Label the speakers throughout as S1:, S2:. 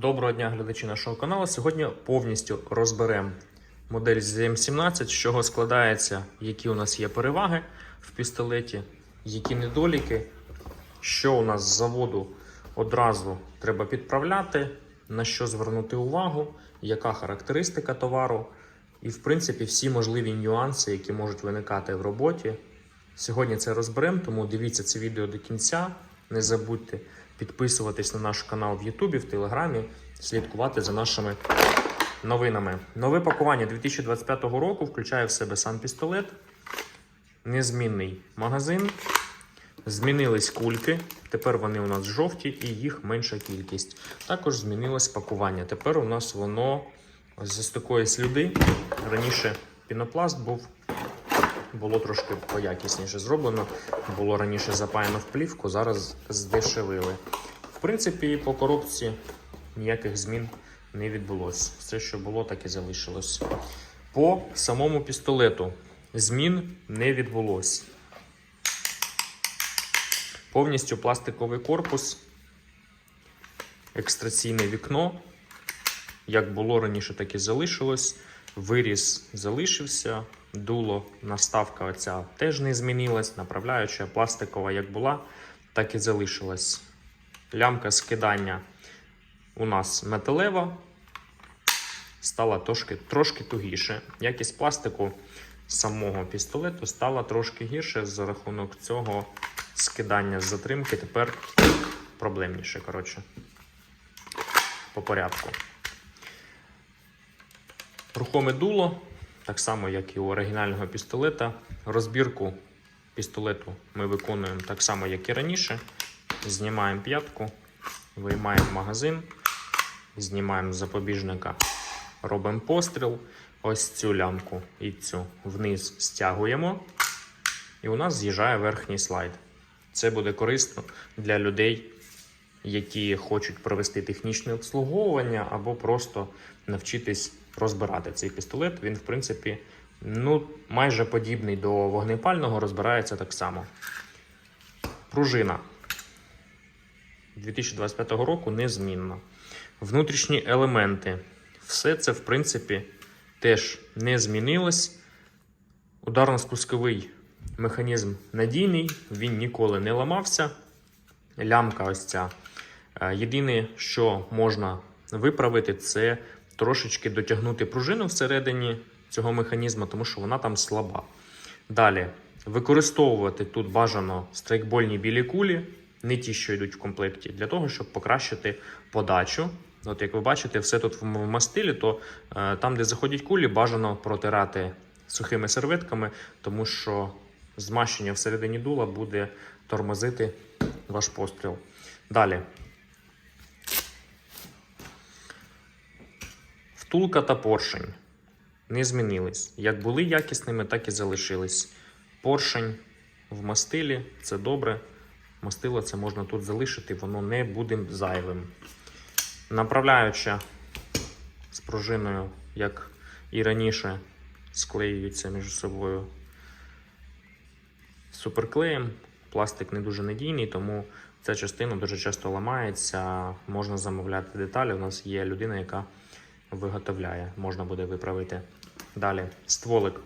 S1: Доброго дня, глядачі нашого каналу. Сьогодні повністю розберемо модель ZM17, з чого складається, які у нас є переваги в пістолеті, які недоліки, що у нас з заводу одразу треба підправляти, на що звернути увагу, яка характеристика товару, і, в принципі, всі можливі нюанси, які можуть виникати в роботі. Сьогодні це розберемо, тому дивіться це відео до кінця. Не забудьте підписуватись на наш канал в Ютубі, в Телеграмі, слідкувати за нашими новинами. Нове пакування 2025 року включає в себе сам пістолет, незмінний магазин. Змінились кульки. Тепер вони у нас жовті і їх менша кількість. Також змінилось пакування. Тепер у нас воно з такої сліди. Раніше пінопласт був було трошки поякісніше зроблено. Було раніше запаяно в плівку, зараз здешевили. В принципі, по коробці ніяких змін не відбулося. Все, що було, так і залишилось. По самому пістолету змін не відбулось. Повністю пластиковий корпус, екстраційне вікно. Як було раніше, так і залишилось. Виріз залишився, дуло, наставка оця теж не змінилась. Направляюча пластикова як була, так і залишилась. Лямка скидання у нас металева, стала трошки, трошки тугіше. Якість пластику самого пістолету стала трошки гірше за рахунок цього скидання з затримки. Тепер проблемніше. Коротше, по порядку. Рухоме дуло, так само, як і у оригінального пістолета. Розбірку пістолету ми виконуємо так само, як і раніше. Знімаємо п'ятку, виймаємо магазин, знімаємо з запобіжника, робимо постріл. Ось цю лямку і цю вниз стягуємо. І у нас з'їжджає верхній слайд. Це буде корисно для людей, які хочуть провести технічне обслуговування або просто навчитись розбирати цей пістолет. Він, в принципі, ну, майже подібний до вогнепального, розбирається так само. Пружина 2025 року незмінна. Внутрішні елементи. Все це, в принципі, теж не змінилось. Ударно-спусковий механізм надійний, він ніколи не ламався. Лямка ось ця. Е, Єдине, що можна виправити, це трошечки дотягнути пружину всередині цього механізму, тому що вона там слаба. Далі, використовувати тут бажано страйкбольні білі кулі, не ті, що йдуть в комплекті, для того, щоб покращити подачу. От як ви бачите, все тут в мастилі, то е, там, де заходять кулі, бажано протирати сухими серветками, тому що змащення всередині дула буде тормозити ваш постріл. Далі. Втулка та поршень не змінились. Як були якісними, так і залишились. Поршень в мастилі це добре. Мастило це можна тут залишити, воно не буде зайвим. Направляюча з пружиною, як і раніше, склеюються між собою суперклеєм. Пластик не дуже надійний, тому ця частина дуже часто ламається. Можна замовляти деталі. У нас є людина, яка виготовляє, можна буде виправити. Далі, стволик.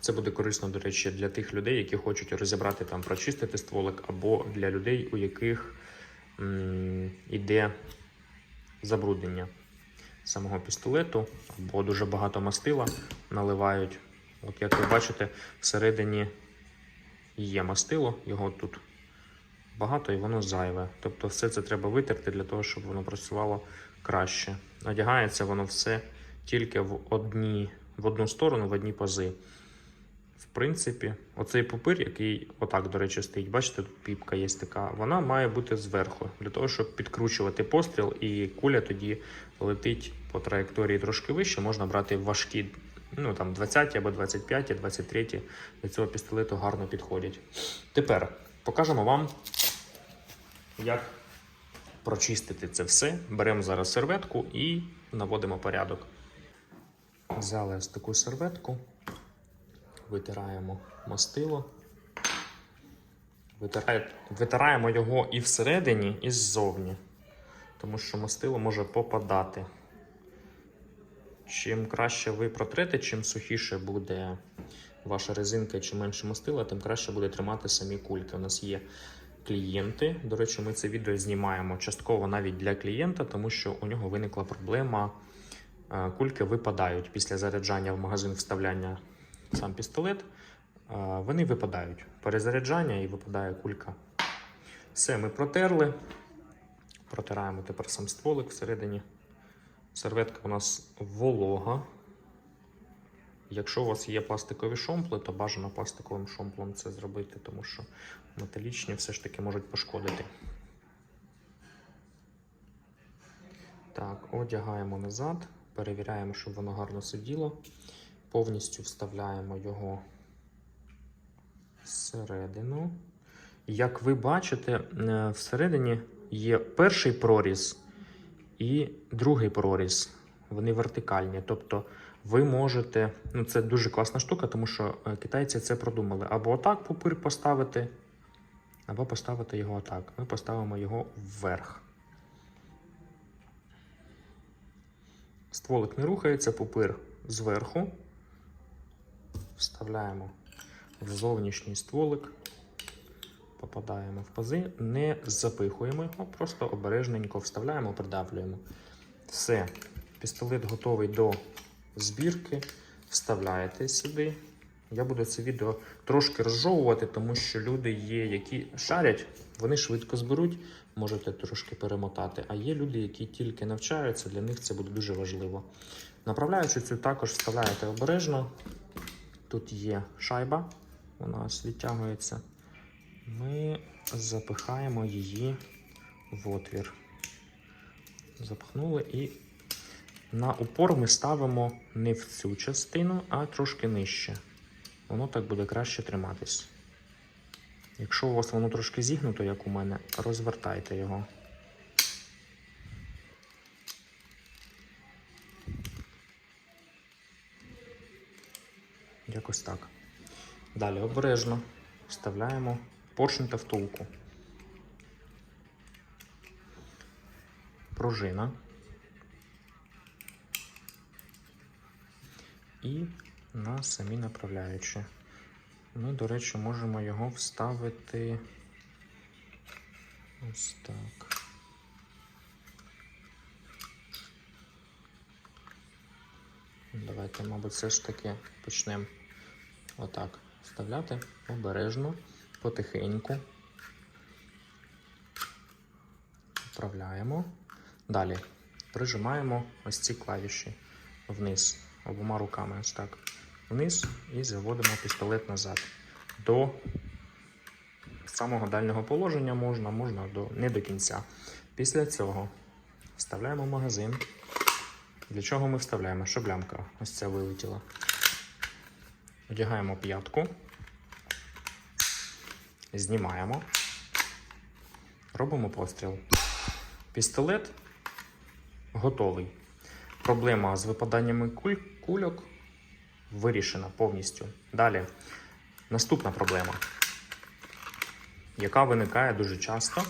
S1: Це буде корисно, до речі, для тих людей, які хочуть розібрати там, прочистити стволик, або для людей, у яких м, іде забруднення самого пістолету, або дуже багато мастила наливають. От як ви бачите, всередині є мастило, його тут багато і воно зайве. Тобто все це треба витерти для того, щоб воно працювало краще. Одягається воно все тільки в одні, в одну сторону, в одні пази. В принципі, оцей пупир, який отак, до речі, стоїть, бачите, тут піпка є така, вона має бути зверху, для того, щоб підкручувати постріл, і куля тоді летить по траєкторії трошки вище, можна брати важкі, ну там 20 або 25, 23 до цього пістолету гарно підходять. Тепер покажемо вам, як прочистити це все. Беремо зараз серветку і наводимо порядок. Взяли ось таку серветку, витираємо мастило. Витираємо його і всередині, і ззовні. тому що мастило може попадати. Чим краще ви протрете, чим сухіше буде ваша резинка, чим менше мастила, тим краще буде тримати самі кульки. У нас є клієнти. До речі, ми це відео знімаємо частково навіть для клієнта, тому що у нього виникла проблема. е, Кульки випадають після заряджання в магазин вставляння сам пістолет. е, Вони випадають. Перезаряджання і випадає кулька. Все, ми протерли. Протираємо тепер сам стволик всередині. Серветка у нас волога. Якщо у вас є пластикові шомпли, то бажано пластиковим шомплом це зробити, тому що металічні все ж таки можуть пошкодити. Так, одягаємо назад, перевіряємо, щоб воно гарно сиділо. Повністю вставляємо його всередину. Як ви бачите, е, всередині є перший проріз і другий проріз. Вони вертикальні. Тобто ви можете. Ну, це дуже класна штука, тому що е, китайці це продумали. Або отак пупир поставити, або поставити його отак. Ми поставимо його вверх. Стволик не рухається, пупир зверху. Вставляємо в зовнішній стволик. Попадаємо в пази, не запихуємо його, просто обережненько вставляємо, придавлюємо. Все, пістолет готовий до збірки. Вставляєте сюди. Я буду це відео трошки розжовувати, тому що люди є, які шарять, вони швидко зберуть, можете трошки перемотати. А є люди, які тільки навчаються, для них це буде дуже важливо. Направляючи цю також вставляєте обережно. Тут є шайба, вона відтягується. Ми запихаємо її в отвір. Запхнули і на упор ми ставимо не в цю частину, а трошки нижче. Воно так буде краще триматись. Якщо у вас воно трошки зігнуто, як у мене, розвертайте його. Якось так. Далі обережно вставляємо поршень та втулку. Пружина. І на самі направляючі. Ми, до речі, можемо його вставити ось так. Давайте, мабуть, все ж таки почнемо отак вставляти обережно, потихеньку. Вправляємо. Далі прижимаємо ось ці клавіші вниз обома руками. Ось так. Вниз і заводимо пістолет назад. До самого дальнього положення можна, можна до, не до кінця. Після цього вставляємо магазин. Для чого ми вставляємо? Щоб лямка ось ця вилетіла. Одягаємо п'ятку, знімаємо, робимо постріл. Пістолет готовий. Проблема з випаданнями куль, кульок вирішена повністю. Далі наступна проблема, яка виникає дуже часто.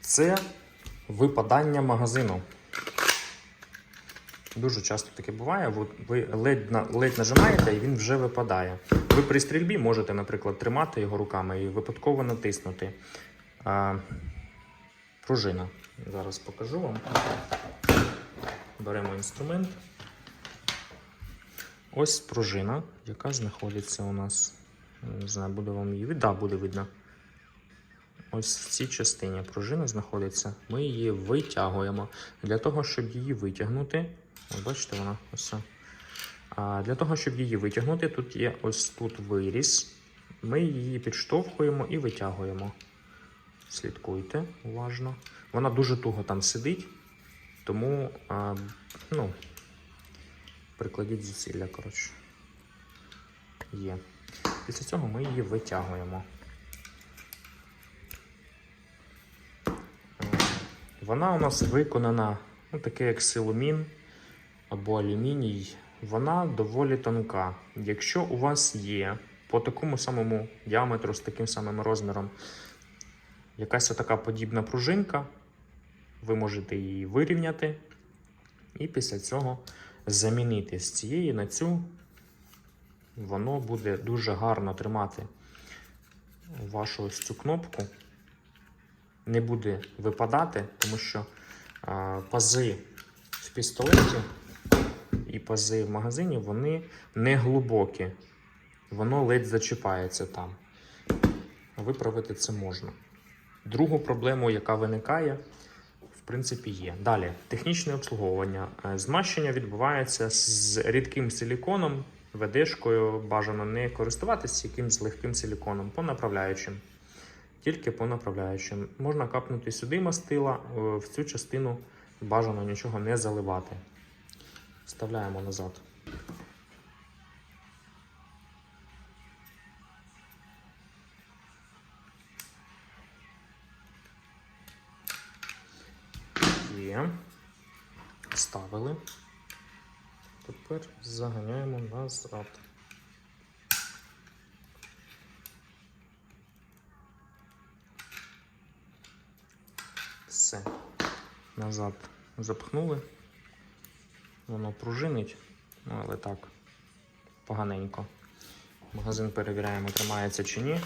S1: Це випадання магазину. Дуже часто таке буває. Ви- ледь, ледь нажимаєте і він вже випадає. Ви при стрільбі можете, наприклад, тримати його руками і випадково натиснути. А, пружина. Зараз покажу вам. Беремо інструмент. Ось пружина, яка знаходиться у нас. Не знаю, буде вам її видно. Да, буде видно. Ось в цій частині пружина знаходиться. Ми її витягуємо. Для того, щоб її витягнути, бачите, вона ось. Для того, щоб її витягнути, тут є ось тут виріз. Ми її підштовхуємо і витягуємо. Слідкуйте уважно. Вона дуже туго там сидить, тому ну, прикладіть зусилля, коротше. Є. Після цього ми її витягуємо. Вона у нас виконана, ну, таке як силумін або алюміній. Вона доволі тонка. Якщо у вас є по такому самому діаметру, з таким самим розміром. Якась така подібна пружинка. Ви можете її вирівняти. І після цього замінити з цієї на цю. Воно буде дуже гарно тримати вашу ось цю кнопку. Не буде випадати, тому що а, пази в пістолеті і пази в магазині вони не глибокі. Воно ледь зачіпається там. Виправити це можна. Другу проблему, яка виникає, в принципі, є. Далі, технічне обслуговування. Е, Змащення відбувається з рідким силіконом, ведешкою бажано не користуватися якимсь легким силіконом по направляючим. Тільки по направляючим. Можна капнути сюди мастила, е, в цю частину бажано нічого не заливати. Вставляємо назад. Є. Ставили. Тепер заганяємо назад. Все. Назад запхнули. Воно пружинить, ну, але так, поганенько. Магазин перевіряємо, тримається чи ні.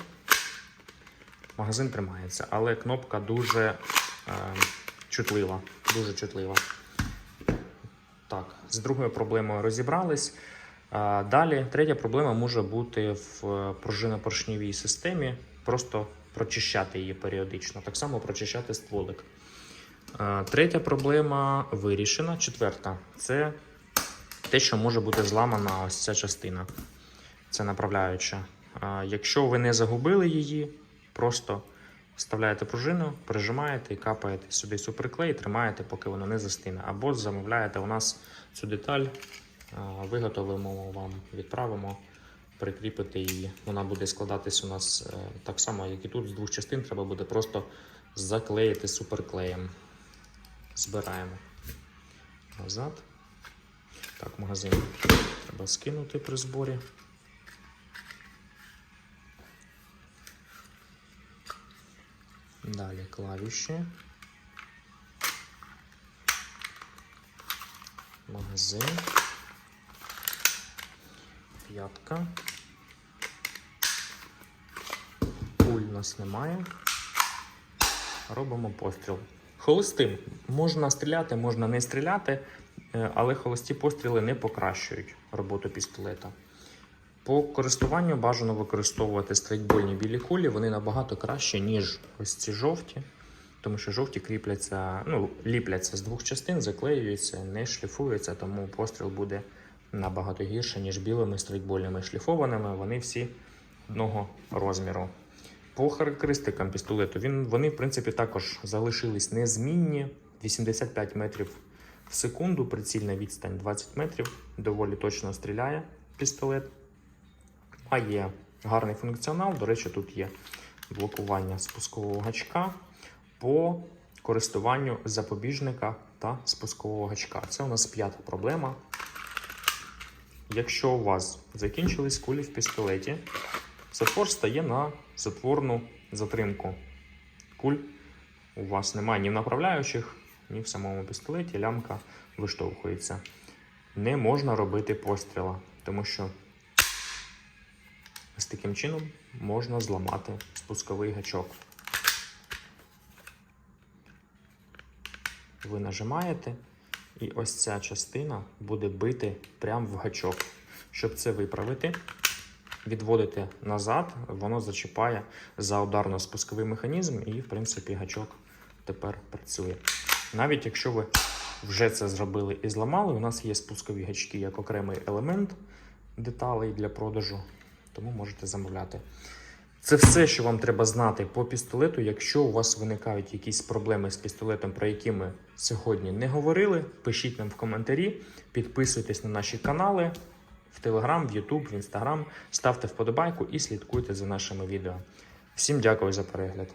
S1: Магазин тримається, але кнопка дуже е, чутлива. Дуже чутлива. Так, з другою проблемою розібрались. А, Далі, третя проблема може бути в е, пружинно-поршневій системі. Просто прочищати її періодично. Так само прочищати стволик. А, Третя проблема вирішена. Четверта це те, що може бути зламана ось ця частина. Це направляюча. Якщо ви не загубили її, просто вставляєте пружину, прижимаєте і капаєте сюди суперклей, і тримаєте, поки воно не застине. Або замовляєте у нас цю деталь, виготовимо вам, відправимо, прикріпити її. Вона буде складатись у нас е, так само, як і тут, з двох частин. Треба буде просто заклеїти суперклеєм. Збираємо назад. Так, магазин треба скинути при зборі. Далі клавіші. Магазин. П'ятка. Пуль у нас немає. Робимо постріл. Холостим. Можна стріляти, можна не стріляти, е, але холості постріли не покращують роботу пістолета. По користуванню бажано використовувати стрейкбольні білі кулі, вони набагато краще, ніж ось ці жовті, тому що жовті кріпляться, ну, ліпляться з двох частин, заклеюються, не шліфуються, тому постріл буде набагато гірше, ніж білими стрейкбольними шліфованими. Вони всі одного розміру. По характеристикам пістолету він, вони, в принципі, також залишились незмінні. 85 метрів в секунду, прицільна відстань 20 метрів, доволі точно стріляє пістолет. Має гарний функціонал. До речі, тут є блокування спускового гачка по користуванню запобіжника та спускового гачка. Це у нас п'ята проблема. Якщо у вас закінчились кулі в пістолеті, затвор стає на затворну затримку. Куль у вас немає ні в направляючих, ні в самому пістолеті. Лямка виштовхується. Не можна робити постріла, тому що Ось таким чином можна зламати спусковий гачок. Ви нажимаєте, і ось ця частина буде бити прямо в гачок. Щоб це виправити, відводите назад, воно зачіпає за ударно-спусковий механізм, і, в принципі, гачок тепер працює. Навіть якщо ви вже це зробили і зламали, у нас є спускові гачки як окремий елемент деталей для продажу тому можете замовляти. Це все, що вам треба знати по пістолету. Якщо у вас виникають якісь проблеми з пістолетом, про які ми сьогодні не говорили, пишіть нам в коментарі, підписуйтесь на наші канали в Телеграм, в Ютуб, в Інстаграм, ставте вподобайку і слідкуйте за нашими відео. Всім дякую за перегляд.